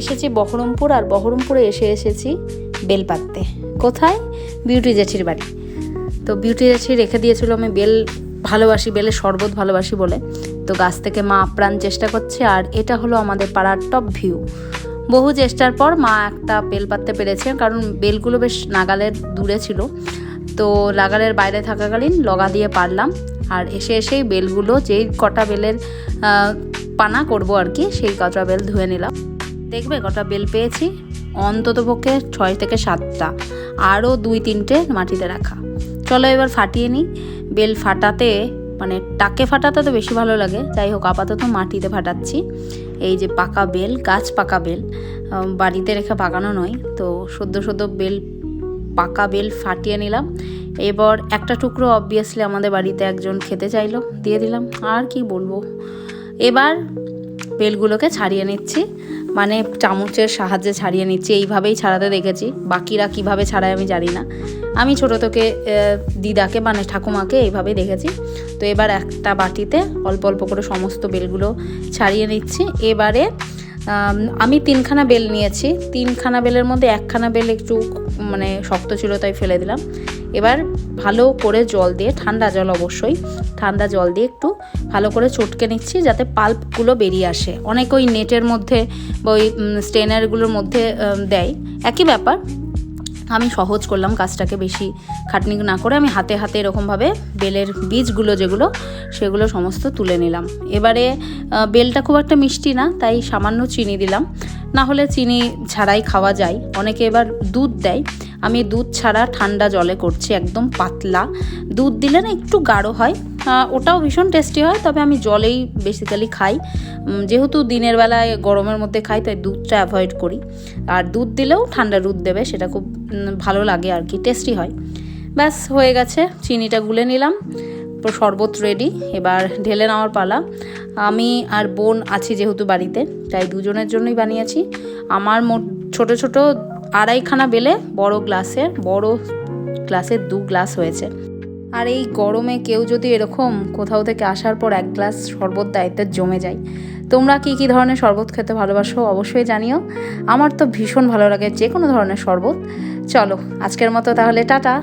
এসেছি বহরমপুর আর বহরমপুরে এসে এসেছি বেল পাততে কোথায়? বিউটি জেঠির বাড়ি। তো বিউটি জেঠি রেখে দিয়েছিল আমি বেল ভালোবাসি, বেলের শরবত ভালোবাসি বলে। তো গাছ থেকে মা আপ্রাণ চেষ্টা করছে আর এটা হলো আমাদের পাড়ার টপ ভিউ বহু চেষ্টার পর মা একটা বেল পাততে পেরেছে কারণ বেলগুলো বেশ নাগালের দূরে ছিল। তো লাগালের বাইরে থাকাকালীন লগা দিয়ে পারলাম আর এসে এসেই বেলগুলো যেই কটা বেলের পানা করব আর কি, সেই কটা বেল ধুয়ে নিলাম। দেখবে কটা বেল পেয়েছি? অন্তত পক্ষে ছয় থেকে সাতটা। আরও দুই তিনটে মাটিতে রাখা। চলো এবার ফাটিয়ে নিই। বেল ফাটাতে মানে টাকে ফাটাতে তো বেশি ভালো লাগে। যাই হোক, আপাতত মাটিতে ফাটাচ্ছি। এই যে পাকা বেল, গাছ পাকা বেল বাড়িতে রেখে পাকানো নয়। তো সদ্য সদ্য বেল, পাকা বেল ফাটিয়ে নিলাম। এবার একটা টুকরো অবভিয়াসলি আমাদের বাড়িতে একজন খেতে চাইলো, দিয়ে দিলাম। আর কি বলব? এবার বেলগুলোকে ছাড়িয়ে নিচ্ছি। মানে চামচের সাহায্যে ছাড়িয়ে নিচ্ছি। এইভাবেই ছাড়াতে দেখেছি। বাকিরা কীভাবে ছাড়ায় আমি জানি না। আমি ছোটো থেকে দিদাকে মানে ঠাকুমাকে এইভাবেই দেখেছি। তো এবার একটা বাটিতে অল্প অল্প করে সমস্ত বেলগুলো ছাড়িয়ে নিচ্ছি। এবারে আমি তিনখানা বেল নিয়েছি। তিনখানা বেলের মধ্যে একখানা বেল একটু মানে শক্ত ছিল, তাই ফেলে দিলাম। এবার ভালো করে জল দিয়ে, ঠান্ডা জল অবশ্যই, ঠান্ডা জল দিয়ে একটু ভালো করে চটকে নিচ্ছি যাতে পাল্পগুলো বেরিয়ে আসে। অনেক ওই নেটের মধ্যে ওই স্টেনারগুলোর মধ্যে দেয়। একই ব্যাপার, আমি সহজ করলাম কাজটাকে বেশি খাটনি না করে আমি হাতে হাতে এরকমভাবে বেলের বীজগুলো যেগুলো, সেগুলো সমস্ত তুলে নিলাম। এবারে বেলটা খুব একটা মিষ্টি না, তাই সামান্য চিনি দিলাম। না হলে চিনি ছাড়াই খাওয়া যায়। অনেকে এবার দুধ দেয়। আমি দুধ ছাড়া ঠান্ডা জলে করছি, একদম পাতলা। দুধ দিলে না একটু গাঢ় হয় ওটাও ভীষণ টেস্টি হয়, তবে আমি জলেই বেসিক্যালি খাই। যেহেতু দিনের বেলায় গরমের মধ্যে খাই, তাই দুধটা অ্যাভয়েড করি। আর দুধ দিলেও ঠান্ডা দুধ দেবে, সেটা খুব ভালো লাগে আর কি টেস্টি হয়। ব্যাস, হয়ে গেছে, চিনিটা গুলে নিলাম শরবত রেডি এবার ঢেলে নেওয়ার পালা। আমি আর বোন আছি যেহেতু বাড়িতে, তাই দুজনের জন্যই বানিয়েছি। আমার মোট ছোট ছোট আড়াইখানা বেলে বড় গ্লাসের বড় গ্লাসের দু গ্লাস হয়েছে। আর এই গরমে কেউ যদি এরকম কোথাও থেকে আসার পর এক গ্লাস শরবত দেয় তো জমে যায়, তোমরা কি কি ধরনের শরবত খেতে ভালোবাসো অবশ্যই জানিও। আমার তো ভীষণ ভালো লাগে যে কোনো ধরনের শরবত। চলো, আজকের মতো তাহলে টাটা।